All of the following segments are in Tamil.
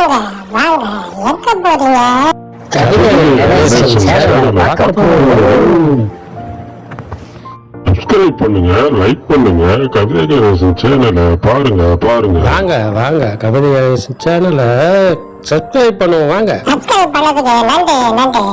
வாங்க வாங்க எங்க போறீங்க சப்ஸ்கிரைப் பண்ணுங்க லைக் பண்ணுங்க கவிதை கணேசன் சேனலை பாருங்க பாருங்க. வாங்க வாங்க கபடி கணேசன் சேனலை சப்ஸ்கிரைப் பண்ணுவோம் வாங்க. சப்ஸ்கிரைப் பண்ணதுக்கு நன்றி நன்றி.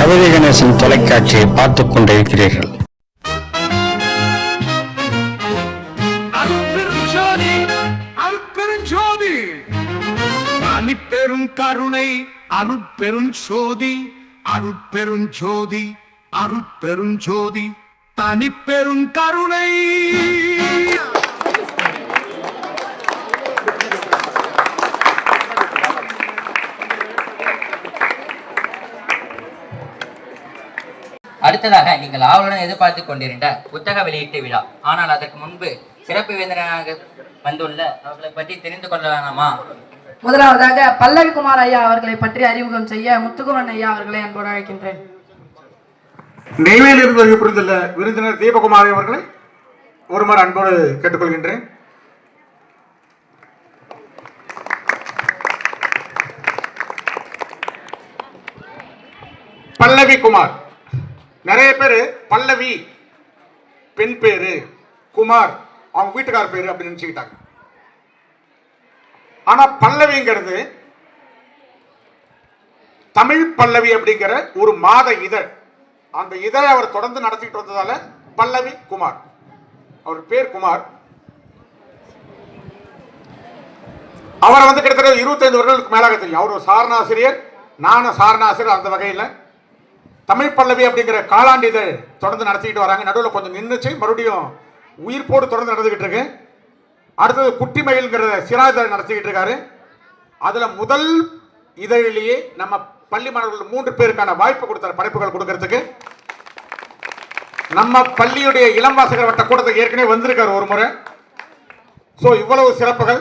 கவிதை கணேசன் தொலைக்காட்சியை பார்த்துக் கொண்டிருக்கிறீர்கள். கருணை அருட்பெருஞ்சோதி அருட்பெருஞ்சோதி அருட்பெருஞ்சோதி தனிப்பெரும் கருணை. அடுத்ததாக நீங்கள் ஆவலுடன் எதிர்பார்த்துக் கொண்டிருந்த புத்தக வெளியீட்டு விழா. ஆனால் அதற்கு முன்பு சிறப்பு விருந்தினராக வந்துள்ள அவர்களை பற்றி தெரிந்து கொள்ளலாமா? முதலாவதாக பல்லவி குமார் ஐயா அவர்களை பற்றி அறிமுகம் செய்ய முத்துக்குமரன் ஐயா அவர்களை அன்போடு அழைக்கின்றேன். நெய்வேலியிலிருந்து வருகை புரிந்துள்ள விருந்தினர் தீபகுமார் அவர்களை ஒருமாறு அன்போடு கேட்டுக்கொள்கின்றேன். பல்லவி குமார் நிறைய பேர் பல்லவி பெண் பேரு குமார் அவங்க வீட்டுக்கார பேரு அப்படின்னு நினைச்சுக்கிட்டாங்க. ஆனா பல்லவிங்கிறது தமிழ் பல்லவி அப்படிங்கிற ஒரு மாத இதழ். அந்த இதழை அவர் தொடர்ந்து நடத்திட்டு வந்ததால பல்லவி குமார். அவர் பேர் குமார். அவரை வந்து கிட்டத்தட்ட இருபத்தைந்து வருடங்களுக்கு மேலாக தெரியும். அவர் ஒரு சாரணாசிரியர் நானும் சாரணாசிரியர் அந்த வகையில். தமிழ் பல்லவி அப்படிங்கிற காலாண்டு இதை தொடர்ந்து நடத்திக்கிட்டு வராங்க. நடுவில் கொஞ்சம் நின்றுச்சு மறுபடியும் உயிர்ப்போடு தொடர்ந்து நடந்துக்கிட்டு இருக்கு. அடுத்தது குட்டிமயில்ங்கிற சிறா நடத்திக்கிட்டு இருக்காரு. அதில் முதல் இதழிலேயே நம்ம பள்ளி மாணவர்கள் மூன்று பேருக்கான வாய்ப்பு கொடுத்தார் படைப்புகள் கொடுக்கறதுக்கு. நம்ம பள்ளியுடைய இளம் வாசகர் வட்ட கூட்டத்துக்கு ஏற்கனவே வந்திருக்கார் ஒரு முறை. ஸோ இவ்வளவு சிறப்புகள்.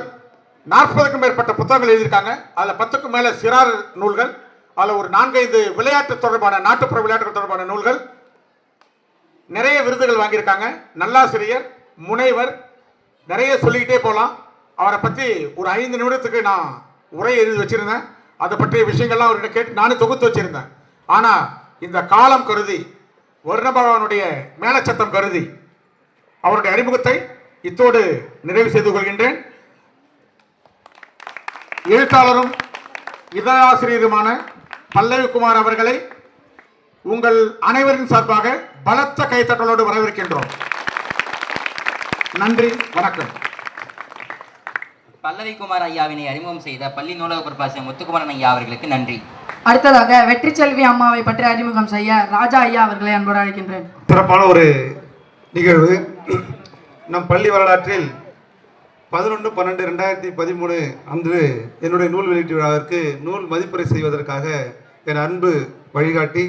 நாற்பதுக்கும் மேற்பட்ட புத்தகங்கள் எழுதியிருக்காங்க. அதில் பத்துக்கும் மேலே சிறார் நூல்கள். அதில் ஒரு நான்கைந்து விளையாட்டு தொடர்பான நாட்டுப்புற விளையாட்டுகள் தொடர்பான நூல்கள். நிறைய விருதுகள் வாங்கியிருக்காங்க. நல்லாசிரியர் முனைவர் நிறைய சொல்லிக்கிட்டே போகலாம். அவரை பற்றி ஒரு ஐந்து நிமிடத்துக்கு நான் உரை எழுதி வச்சிருந்தேன். அதை பற்றிய விஷயங்கள்லாம் அவர்கிட்ட கேட்டு நானும் தொகுத்து வச்சிருந்தேன். ஆனால் இந்த காலம் கருதி வருணபகவானுடைய மேலச்சத்தம் கருதி அவருடைய அறிமுகத்தை இத்தோடு நிறைவு செய்து கொள்கின்றேன். எழுத்தாளரும் இதழாசிரியருமான பல்லவி குமார் அவர்களை உங்கள் அனைவரின் சார்பாக பலத்த கைத்தட்டலோடு வரவேற்கின்றோம். நன்றி வணக்கம். பல்லவி குமார் ஐயாவினை அறிமுகம் செய்த பள்ளி நூலக பொறுப்பாசிரியர் முத்துக்குமரன் ஐயா அவர்களுக்கு நன்றி. அடுத்ததாக வெற்றி செல்வி அம்மாவை பற்றி அறிமுகம் செய்ய ராஜா ஐயா அவர்களை அன்போடு அழைக்கின்றேன். சிறப்பான ஒரு நிகழ்வு. நம் பள்ளி வரலாற்றில் பதினொன்று பன்னெண்டு ரெண்டாயிரத்தி பதிமூணு அன்று என்னுடைய நூல் வெளியீட்டு விழாவிற்கு நூல் மதிப்புரை செய்வதற்காக என் அன்பு வழிகாட்டி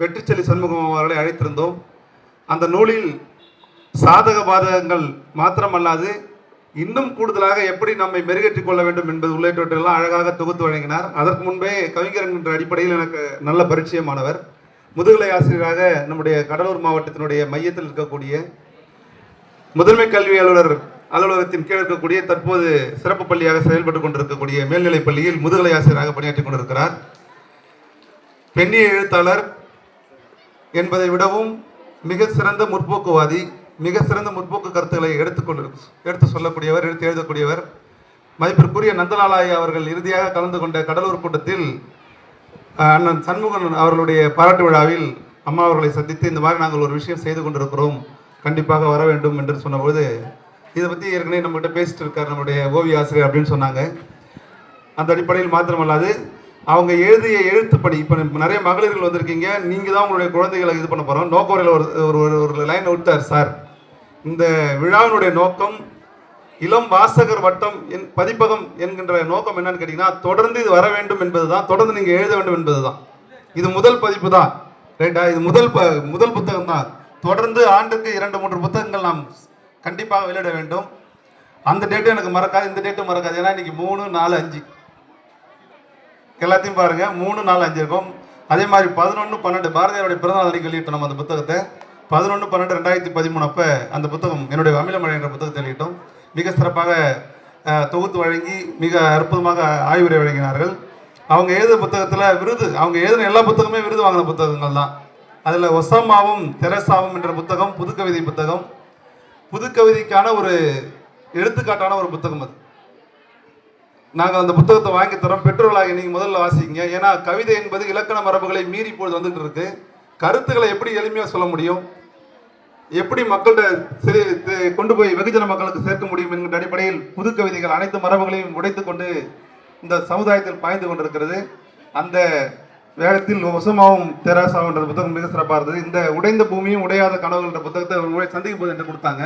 வெற்றிச்செல்லி சண்முகம் அவர்களை அழைத்திருந்தோம். அந்த நூலில் சாதக பாதகங்கள் மாத்திரமல்லாது இன்னும் கூடுதலாக எப்படி நம்மை மெருகேற்றிக் கொள்ள வேண்டும் என்பது உள்ளிட்டவற்றெல்லாம் அழகாக தொகுத்து வழங்கினார். அதற்கு முன்பே கவிஞர் என்ற அடிப்படையில் எனக்கு நல்ல பரிச்சயமானவர். முதுகலை ஆசிரியராக நம்முடைய கடலூர் மாவட்டத்தினுடைய மையத்தில் இருக்கக்கூடிய முதன்மை கல்வி அலுவலர் அலுவலகத்தின் கீழ் இருக்கக்கூடிய தற்போது சிறப்பு பள்ளியாக செயல்பட்டு கொண்டிருக்கக்கூடிய மேல்நிலைப் பள்ளியில் முதுகலை ஆசிரியராக பணியாற்றிக் கொண்டிருக்கிறார். பெண்ணிய எழுத்தாளர் என்பதை விடவும் மிக சிறந்த முற்போக்குவாதி. மிக சிறந்த முற்போக்கு கருத்துக்களை எடுத்துக்கொண்டு எடுத்து சொல்லக்கூடியவர் எடுத்து எழுதக்கூடியவர். மதிப்பிற்குரிய நந்தலாலாய் அவர்கள் இறுதியாக கலந்து கொண்ட கடலூர் கூட்டத்தில் அண்ணன் சண்முகன் அவர்களுடைய பாராட்டு விழாவில் அம்மா அவர்களை சந்தித்து இந்த மாதிரி நாங்கள் ஒரு விஷயம் செய்து கொண்டிருக்கிறோம். கண்டிப்பாக வர வேண்டும் என்று சொன்னபோது இதை பற்றி ஏற்கனவே நம்மகிட்ட பேசிட்டு இருக்கார் நம்முடைய ஓவிய ஆசிரியர் அப்படின்னு சொன்னாங்க. அந்த அடிப்படையில் மாத்திரமல்லாது அவங்க எழுதிய எழுத்துப்படி இப்போ நிறைய மகளிர்கள் வந்திருக்கீங்க நீங்கள் தான் உங்களுடைய குழந்தைகளை இது பண்ண போகிறோம் நோக்கோரையில் ஒரு ஒரு ஒரு- ஒரு லைன் விட்டார் சார். இந்த விழாவினுடைய நோக்கம் இளம் வாசகர் வட்டம் என் பதிப்பகம் என்கின்ற நோக்கம் என்னன்னு கேட்டிங்கன்னா தொடர்ந்து இது வர வேண்டும் என்பது தான் தொடர்ந்து நீங்கள் எழுத வேண்டும் என்பது தான் இது முதல் பதிப்பு தான் ரைட்டா இது முதல் ப முதல் புத்தகம் தான். தொடர்ந்து ஆண்டுக்கு இரண்டு மூன்று புத்தகங்கள் நாம் கண்டிப்பாக வெளியிட வேண்டும். அந்த டேட்டும் எனக்கு மறக்காது இந்த டேட்டும் மறக்காது. ஏன்னா இன்னைக்கு மூணு நாலு அஞ்சு. எல்லாத்தையும் பாருங்கள் மூணு நாலு அஞ்சு இருக்கும். அதே மாதிரி பதினொன்று பன்னெண்டு பாரதியாருடைய பிறந்தநாள் அன்னைக்கு வெளியிட்டோம் நம்ம அந்த புத்தகத்தை. பதினொன்று பன்னெண்டு ரெண்டாயிரத்தி பதிமூணு அப்போ அந்த புத்தகம் என்னுடைய அமிலமழை என்ற புத்தகத்தை வெளியிட்டோம். மிக சிறப்பாக தொகுத்து வழங்கி மிக அற்புதமாக ஆய்வுரை வழங்கினார்கள். அவங்க எழுத புத்தகத்தில் விருது அவங்க எழுதின எல்லா புத்தகமே விருது வாங்கின புத்தகங்கள் தான். அதில் ஒசாமாவும் தெரசாவும் என்ற புத்தகம் புதுக்கவிதை புத்தகம் புதுக்கவிதைக்கான ஒரு எடுத்துக்காட்டான ஒரு புத்தகம் அது. நாங்கள் அந்த புத்தகத்தை வாங்கி தரோம். பெற்றோர்களாக நீங்கள் முதல்ல வாசிங்க. ஏன்னா கவிதை என்பது இலக்கண மரபுகளை மீறி இப்பொழுது வந்துட்டு இருக்குது கருத்துக்களை எப்படி எளிமையாக சொல்ல முடியும்? எப்படி மக்கள்கிட்ட கொண்டு போய் வெகுஜன மக்களுக்கு சேர்க்க முடியும் என்கின்ற அடிப்படையில் புது கவிதைகள் அனைத்து மரபுகளையும் உடைத்து கொண்டு இந்த சமுதாயத்தில் பாய்ந்து கொண்டிருக்கிறது. அந்த வேகத்தில் ஒசமாவும் தெராசாவும் என்ற புத்தகம் மிக சிறப்பாக இருந்தது. இந்த உடைந்த பூமியும் உடையாத கனவுகள் என்ற புத்தகத்தை ஒரு முறை சந்திக்கும் போது என்று கொடுத்தாங்க.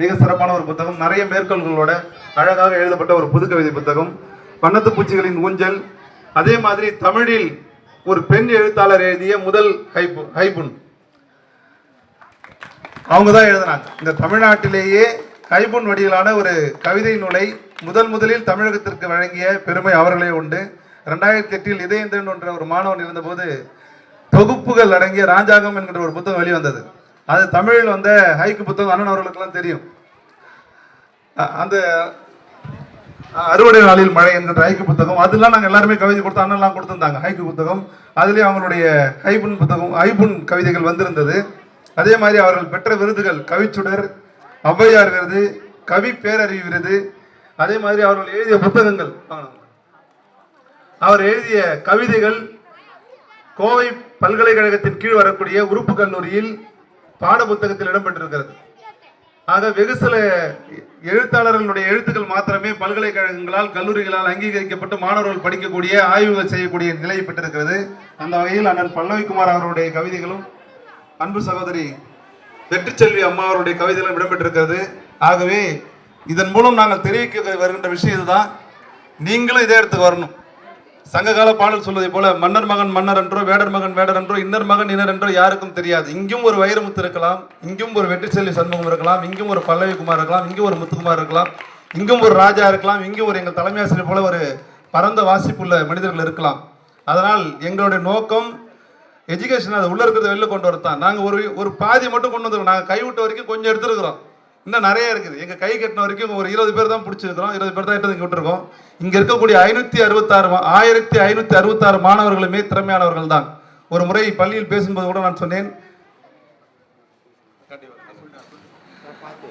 மிக சிறப்பான ஒரு புத்தகம். நிறைய மேற்கோள்களோட அழகாக எழுதப்பட்ட ஒரு புது கவிதை புத்தகம். வண்ணத்து பூச்சிகளின் ஊஞ்சல். அதே மாதிரி தமிழில் ஒரு பெண் எழுத்தாளர் எழுதிய முதல் ஹைபு ஹைபுன். அவங்க தான் எழுதினாங்க. இந்த தமிழ்நாட்டிலேயே கைபுன் வடிவிலான ஒரு கவிதை நூலை முதல் முதலில் தமிழகத்திற்கு வழங்கிய பெருமை அவர்களே உண்டு. ரெண்டாயிரத்தி எட்டில் இதயந்தன் என்ற ஒரு மாணவன் இருந்தபோது தொகுப்புகள் அடங்கிய ராஜாகம் என்கிற ஒரு புத்தகம் வெளிவந்தது. அது தமிழில் வந்த ஹைக்கு புத்தகம் அண்ணன் அவர்களுக்கெல்லாம் தெரியும். அந்த அறுவடை நாளில் மழை என்கின்ற ஹைக்கு புத்தகம் அதெல்லாம் நாங்கள் எல்லாருமே கவிதை கொடுத்து அண்ணன்லாம் கொடுத்துருந்தாங்க ஹைக்கு புத்தகம். அதுலேயும் அவங்களுடைய ஹைபுன் புத்தகம் ஹைபுன் கவிதைகள் வந்திருந்தது. அதே மாதிரி அவர்கள் பெற்ற விருதுகள் கவிச்சுடர் ஔவையார் விருது கவி பேரறிவு விருது. அதே மாதிரி அவர்கள் எழுதிய புத்தகங்கள் அவர் எழுதிய கவிதைகள் கோவை பல்கலைக்கழகத்தின் கீழ் வரக்கூடிய உறுப்பு கல்லூரியில் பாட புத்தகத்தில் இடம்பெற்றிருக்கிறது. ஆக வெகு சில எழுத்தாளர்களுடைய எழுத்துக்கள் மாத்திரமே பல்கலைக்கழகங்களால் கல்லூரிகளால் அங்கீகரிக்கப்பட்டு மாணவர்கள் படிக்கக்கூடிய ஆய்வுகள் செய்யக்கூடிய நிலையை பெற்றிருக்கிறது. அந்த வகையில் அண்ணன் பல்லவிக்குமார் அவருடைய கவிதைகளும் அன்பு சகோதரி வெற்றிச்செல்வி அம்மா அவருடைய கவிதைகளும் இடம்பெற்றிருக்கிறது. ஆகவே இதன் மூலம் நாங்கள் தெரிவிக்க வருகின்ற விஷயம் இதுதான். நீங்களும் இதே இடத்துக்கு வரணும். சங்ககால பாடல் சொல்வதை போல மன்னர் மகன் மன்னர் என்றோ வேடர் மகன் வேடர் என்றோ இன்னர் மகன் இன்னர் என்றோ யாருக்கும் தெரியாது. இங்கும் ஒரு வைரமுத்து இருக்கலாம் இங்கும் ஒரு வெற்றிச்செல்வி சண்முகம் இருக்கலாம் இங்கும் ஒரு பல்லவி குமார் இருக்கலாம் இங்கும் ஒரு முத்துக்குமார் இருக்கலாம் இங்கும் ஒரு ராஜா இருக்கலாம் இங்கும் ஒரு எங்கள் தலைமை ஆசிரியர் போல ஒரு பரந்த வாசிப்புள்ள மனிதர்கள் இருக்கலாம். அதனால் எங்களுடைய நோக்கம் எஜுகேஷன் அது உள்ள இருக்கிறத வெளில கொண்டு வரத்தான். நாங்கள் ஒரு ஒரு பாதி மட்டும் கொண்டு வந்துருக்கோம் நாங்கள் கைவிட்ட வரைக்கும் கொஞ்சம் எடுத்துருக்குறோம். இன்னும் நிறைய இருக்குது. எங்கள் கை கட்டின வரைக்கும் ஒரு இருபது பேர் தான் பிடிச்சிருக்கிறோம். இருபது பேர் தான் எடுத்து இங்கே விட்டுருக்கோம். இங்கே இருக்கக்கூடிய ஐநூற்றி அறுபத்தாறு மா- ஆயிரத்தி ஐநூற்றி அறுபத்தாறு மாணவர்களுமே திறமையானவர்கள் தான். ஒரு முறை பள்ளியில் பேசும்போது கூட நான் சொன்னேன்.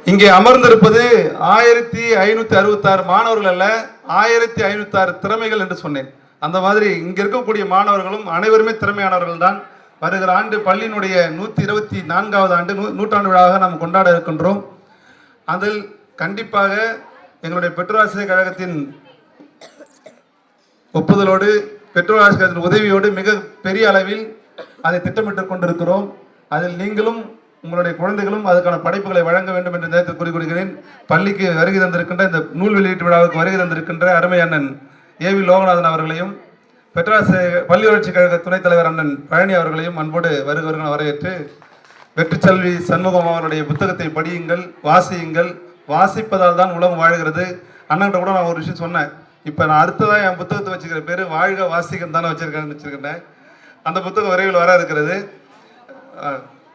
இங்கே அமர்ந்திருப்பது ஆயிரத்தி ஐநூற்றி அறுபத்தாறு மாணவர்கள் அல்ல ஆயிரத்தி ஐநூத்தாறு திறமைகள் என்று சொன்னேன். அந்த மாதிரி இங்க இருக்கக்கூடிய மாணவர்களும் அனைவருமே திறமையானவர்கள் தான். வருகிற ஆண்டு பள்ளியினுடைய நூற்றி இருபத்தி நான்காவது ஆண்டு நூ நூற்றாண்டு விழாவாக நாம் கொண்டாட இருக்கின்றோம். அதில் கண்டிப்பாக எங்களுடைய பெற்றோராசிரியர் கழகத்தின் ஒப்புதலோடு பெற்றோர் ஆசிரியர்களின் உதவியோடு மிக பெரிய அளவில் அதை திட்டமிட்டு கொண்டிருக்கிறோம். அதில் நீங்களும் உங்களுடைய குழந்தைகளும் அதுக்கான படைப்புகளை வழங்க வேண்டும் என்று நேரத்தில் கூறிக்கொள்கிறேன். பள்ளிக்கு வருகை தந்திருக்கின்ற இந்த நூல் வெளியீட்டு விழாவுக்கு வருகை தந்திருக்கின்ற அருமை அண்ணன் ஏ வி லோகநாதன் அவர்களையும் பெற்றாசிரியர் பள்ளி வளர்ச்சி கழக துணைத் தலைவர் அண்ணன் பழனி அவர்களையும் அன்போடு வருகிறவர்கள் வரவேற்று வெற்றிச்செல்வி சண்முகம் அவருடைய புத்தகத்தை படியுங்கள் வாசியுங்கள். வாசிப்பதால் தான் உலகம் வாழ்கிறது. அண்ணன்கிட்ட கூட நான் ஒரு விஷயம் சொன்னேன். இப்போ நான் அடுத்ததாக என் புத்தகத்தை வச்சுக்கிற பேர் வாழ்க வாசிக்கம் தானே வச்சிருக்கேன்னு வச்சிருக்கேன். அந்த புத்தகம் விரைவில் வர இருக்கிறது.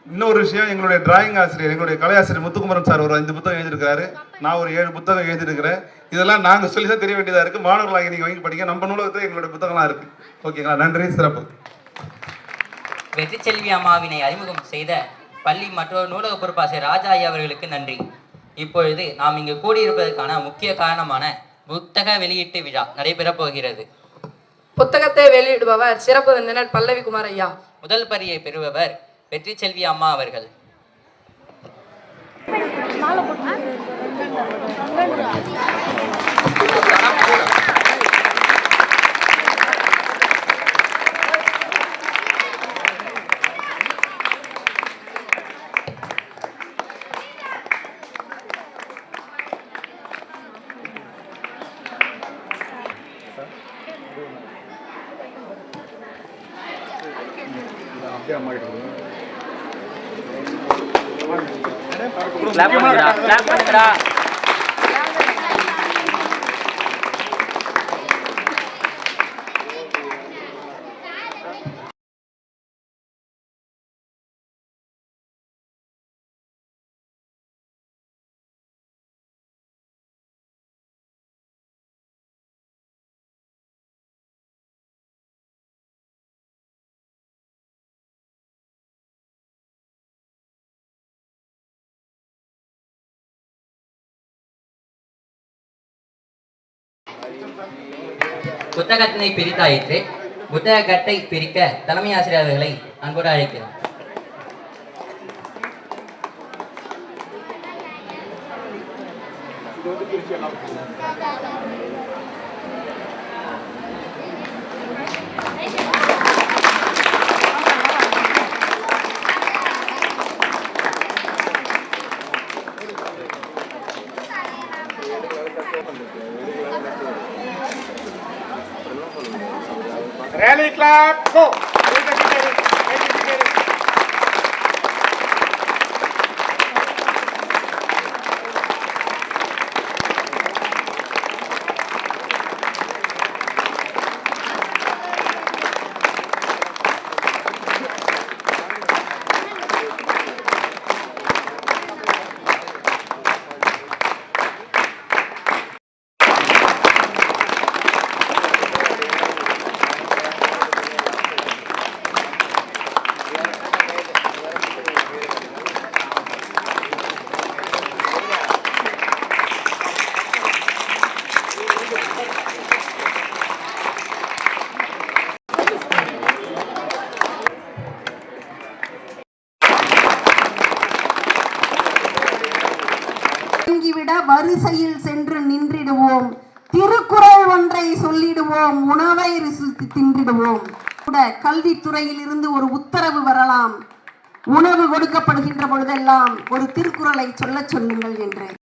இன்னொரு விஷயம் எங்களுடைய டிராயிங் ஆசிரியர் எங்களுடைய கலை ஆசிரியர் முத்துக்குமரன் சார் ஒரு ஐந்து புத்தகம் எழுதியிருக்கிறாரு. நான் ஒரு ஏழு புத்தகம் எழுதியிருக்கிறேன். இதெல்லாம் நாங்கள் சொல்லி தான் தெரிய வேண்டியதாக இருக்குது மாணவர்களாக நீங்கள் வாங்கி படிங்க. நம்ம நூலகத்தில் எங்களுடைய புத்தகம்லாம் இருக்குது ஓகேங்களா? நன்றி சிறப்பு. வெற்றிச்செல்வி அம்மாவினை அறிமுகம் செய்த பள்ளி மற்றொரு நூலக பொறுப்பாசிரியர் ராஜா ஐயா அவர்களுக்கு நன்றி. இப்பொழுது நாம் இங்கு கூடியிருப்பதற்கான முக்கிய காரணமான புத்தக வெளியீட்டு விழா நடைபெறப் போகிறது. புத்தகத்தை வெளியிடுபவர் சிறப்பு விருந்தினர் பல்லவி குமார் ஐயா. முதல் பரியை பெறுபவர் வெற்றிச்செல்வி அம்மா அவர்கள். கிளாப் பண்ணுங்கடா கிளாப் பண்ணுங்கடா புத்தகத்தினை பிரித்தாயிற்று. புத்தகத்தை பிரிக்க தலைமை ஆசிரியர்களை அன்போடு அழைக்கிறோம். clap. Go. Take it, take it, take. விட வரிசையில் சென்று நின்றிடுவோம். திருக்குறள் ஒன்றை சொல்லிடுவோம். உணவை ருசித்து தின்றிடுவோம். கூட கல்வித்துறையில் இருந்து ஒரு உத்தரவு வரலாம். உணவு கொடுக்கப்படுகின்ற பொழுதெல்லாம் ஒரு திருக்குறளை சொல்லச் சொல்லுங்கள் என்று